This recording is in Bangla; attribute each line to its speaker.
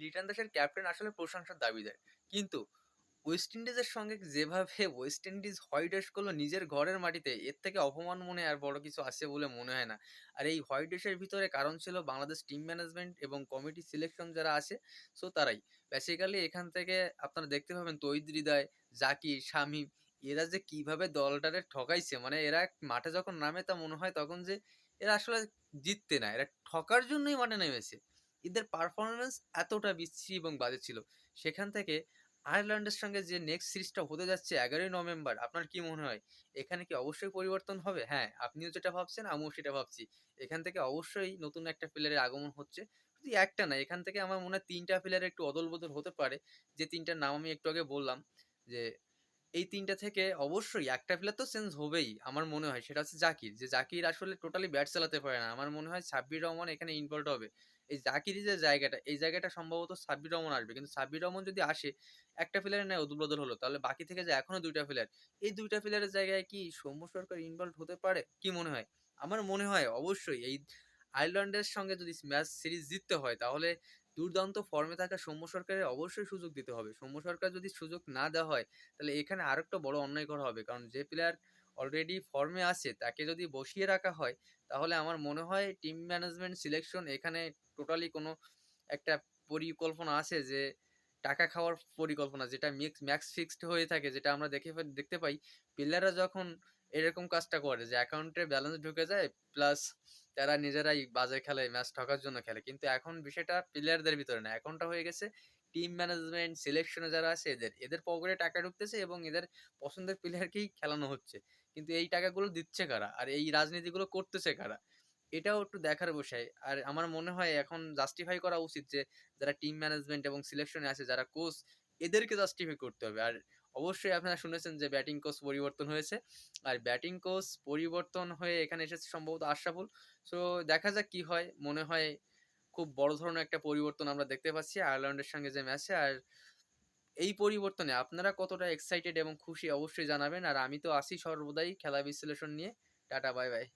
Speaker 1: লিটন দাসের ক্যাপ্টেন আসলে প্রশংসার দাবিদার। কিন্তু ওয়েস্ট ইন্ডিজের সঙ্গে যেভাবে ওয়েস্ট ইন্ডিজ হোয়াইট ওয়াশ করল নিজের ঘরের মাটিতে, এর থেকে অপমান মনে আর বড় কিছু আছে বলে মনে হয় না। আর এই হোয়াইট ওয়াশের ভিতরে কারণ ছিল বাংলাদেশ টিম ম্যানেজমেন্ট এবং কমিটি সিলেকশন যারা আছে, সো তারাই। বেসিক্যালি এখান থেকে আপনারা দেখতে পাবেন তৌহিদ হৃদয়, জাকির, শামীম এরা যে কীভাবে দলটারে ঠকাইছে মানে এরা মাঠে যখন নামে তা মনে হয় তখন যে এরা আসলে জিততে না, এরা ঠকার জন্যই মাঠে নেমেছে। এদের পারফরম্যান্স এতটা বিশ্রী এবং বাজে ছিল। সেখান থেকে আয়ারল্যান্ডের সঙ্গে যে নেক্সট সিরিজটা হতে যাচ্ছে ১১ই নভেম্বর, আপনার কি মনে হয়? এখানে কি অবশ্যই পরিবর্তন হবে? হ্যাঁ, আপনিও যেটা ভাবছেন আমিও সেটা ভাবছি। এখান থেকে অবশ্যই নতুন একটা প্লেয়ারের আগমন হচ্ছে। শুধু একটা না, এখান থেকে আমার মনে হয় ৩ টা প্লেয়ারের একটু অদল-বদল হতে পারে। যে ৩ টার নাম আমি একটু আগে বললাম যে এই ৩ টা থেকে অবশ্যই একটা প্লেয়ার তো চেঞ্জ হবেই। আমার মনে হয় সেটা হচ্ছে জাকির। যে জাকির আসলে টোটালি ব্যাট চালাতে পারে না। আমার মনে হয় সাব্বির রহমান এখানে ইনভলভড হবে। এই জাকিরের যে জায়গাটা, এই জায়গাটা সম্ভবত সাব্বির রহমান আসবে। কিন্তু সাব্বির রহমান যদি আসে, একটা প্লেয়ারের নেয় অদল-বদল হলো। তাহলে বাকি থেকে যে এখনও দুইটা প্লেয়ার, এই দুইটা প্লেয়ারের জায়গায় কি সৌম্য সরকার ইনভলভড হতে পারে? কি মনে হয়? আমার মনে হয় অবশ্যই এই আয়ারল্যান্ডের সঙ্গে যদি ম্যাচ সিরিজ জিততে হয় তাহলে দুর্দান্ত ফর্মে থাকা সৌম্য সরকারের অবশ্যই সুযোগ দিতে হবে। সৌম্য সরকার যদি সুযোগ না দেওয়া হয়, তাহলে এখানে আরেকটা বড় অন্যায় করা হবে। কারণ যে প্লেয়ার অলরেডি ফর্মে আছে তাকে যদি বসিয়ে রাখা হয়, তাহলে আমার মনে হয় টিম ম্যানেজমেন্ট সিলেকশন এখানে টোটালি কোনো একটা পরিকল্পনা আছে যে টাকা খাওয়ার পরিকল্পনা যেটা মিক্স ম্যাক্স ফিক্সড হয়ে থাকে যেটা আমরা দেখে দেখতে পাই প্লেয়াররা যখন এরকম কাজটা করে যে অ্যাকাউন্টে ব্যালেন্স ঢুকে যায় প্লাস তারা নিজেরাই বাজে খেলে ম্যাচ ঠকার জন্য খেলে। কিন্তু এখন বিষয়টা প্লেয়ারদের ভিতরে না। এখনটা হয়ে গেছে টিম ম্যানেজমেন্ট সিলেকশনে যারা আছে এদের। এদের পকেটে টাকা ঢুকতেছে এবং এদের পছন্দের প্লেয়ারকেই খেলানো হচ্ছে। কিন্তু এই টাকাগুলো দিচ্ছে কারা? আর এই রাজনীতিগুলো করতেছে কারা? এটাও একটু দেখার বিষয়। আর আমার মনে হয় এখন জাস্টিফাই করা উচিত যে যারা টিম ম্যানেজমেন্ট এবং সিলেকশনে আছে, যারা কোচ এদেরকে জাস্টিফাই করতে হবে। আর অবশ্যই আপনারা শুনেছেন যে ব্যাটিং কোচ পরিবর্তন হয়েছে। আর ব্যাটিং কোচ পরিবর্তন হয়ে এখানে এসেছে সম্ভবত আশরাফুল। সো দেখা যাক কি হয়। মনে হয় খুব বড় ধরনের একটা পরিবর্তন আমরা দেখতে পাচ্ছি আয়ারল্যান্ডের সঙ্গে যে ম্যাচে। আর এই পরিবর্তনে আপনারা কতটা এক্সাইটেড এবং খুশি অবশ্যই জানাবেন। আর আমি তো আছি সর্বদাই খেলা বিশ্লেষণ নিয়ে। Tata bye, bye.